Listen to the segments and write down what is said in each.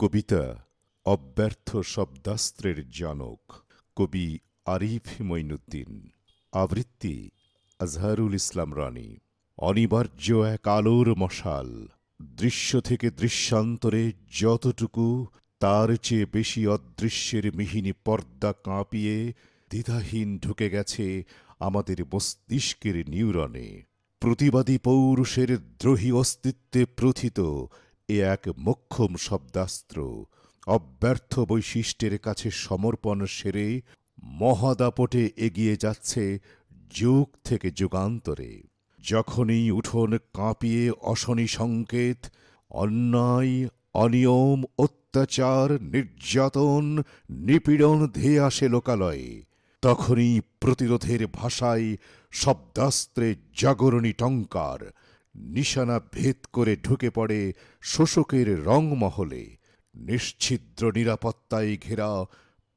কবিতা অব্যর্থ শব্দাস্ত্রের জনক, কবি আরিফ মঈনুদ্দিন। আবৃত্তি আজহারুল ইসলাম রানী। অনিবার্য এক আলোর মশাল, দৃশ্য থেকে দৃশ্যান্তরে যতটুকু, তার চেয়ে বেশি অদৃশ্যের মিহিনী পর্দা কাঁপিয়ে দ্বিধাহীন ঢুকে গেছে আমাদের মস্তিষ্কের নিউরনে। প্রতিবাদী পৌরুষের দ্রোহী অস্তিত্বে প্রথিত এ এক মোক্ষম শব্দাস্ত্র, অব্যর্থ বৈশিষ্ট্যের কাছে সমর্পণ সেরে মহাদাপটে এগিয়ে যাচ্ছে যুগ থেকে যুগান্তরে। যখনই উঠোন কাঁপিয়ে অশনি সংকেত, অন্যায়, অনিয়ম, অত্যাচার, নির্যাতন, নিপীড়ন ধেয়ে আসে লোকালয়ে, তখনই প্রতিরোধের ভাষায় শব্দাস্ত্রে জাগরণী টঙ্কার নিশানা ভেদ করে ঢুকে পড়ে শোষকের রংমহলে, নিশ্ছিদ্র নিরাপত্তায় ঘেরা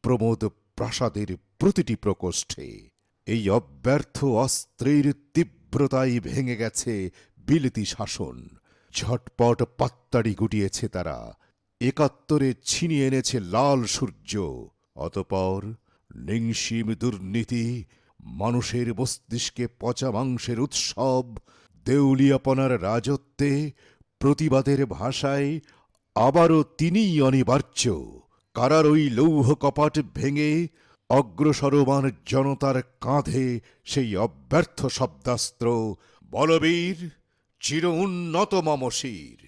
প্রমোদ প্রাসাদের প্রতিটি প্রকোষ্ঠে। এই অব্যর্থ অস্ত্রের তীব্রতায় ভেঙে গেছে বিলিতি শাসন। ঝটপট পাত্তাড়ি গুটিয়েছে তারা। একাত্তরে ছিনিয়ে এনেছে লাল সূর্য। অতপর নিংসিম দুর্নীতি, মানুষের মস্তিষ্কে পচা মাংসের উৎসব দেউলিয়াপনার রাজত্বে প্রতিবাদের ভাষায় আবারও তিনিই অনিবার্য। কারার ওই লৌহ কপাট ভেঙে অগ্রসরমান জনতার কাঁধে সেই অব্যর্থ শব্দাস্ত্র, বলবীর, চির উন্নত মমশির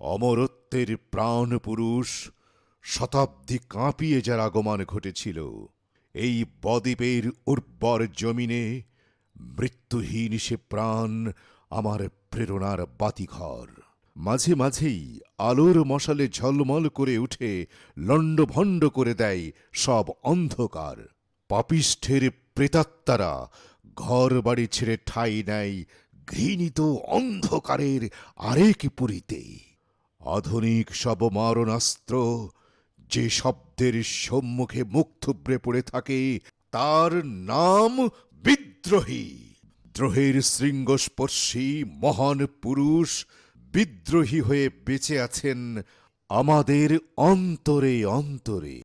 অমরত্বের প্রাণ পুরুষ শতাব্দী কাঁপিয়ে যার আগমন ঘটেছিল, এই বদ্বীপের উর্বর জমিনে মৃত্যুহীন সে প্রাণ আমার প্রেরণার বাতিঘর। মাঝে মাঝেই আলোর মশালে ঝলমল করে উঠে লণ্ডভণ্ড করে দেয় সব অন্ধকার। পাপিষ্ঠের প্রেতাত্মারা ঘর বাড়ি ছেড়ে ঠাই নেয় ঘৃণিত অন্ধকারের আরেক পুরীতে। আধুনিক সব মারণাস্ত্র যে শব্দের সম্মুখে মুখ থুবড়ে পড়ে থাকে, তার নাম বিদ্রোহী। দ্রোহের শৃঙ্গস্পর্শী মহান পুরুষ বিদ্রোহী হয়ে বেঁচে আছেন আমাদের অন্তরে অন্তরে।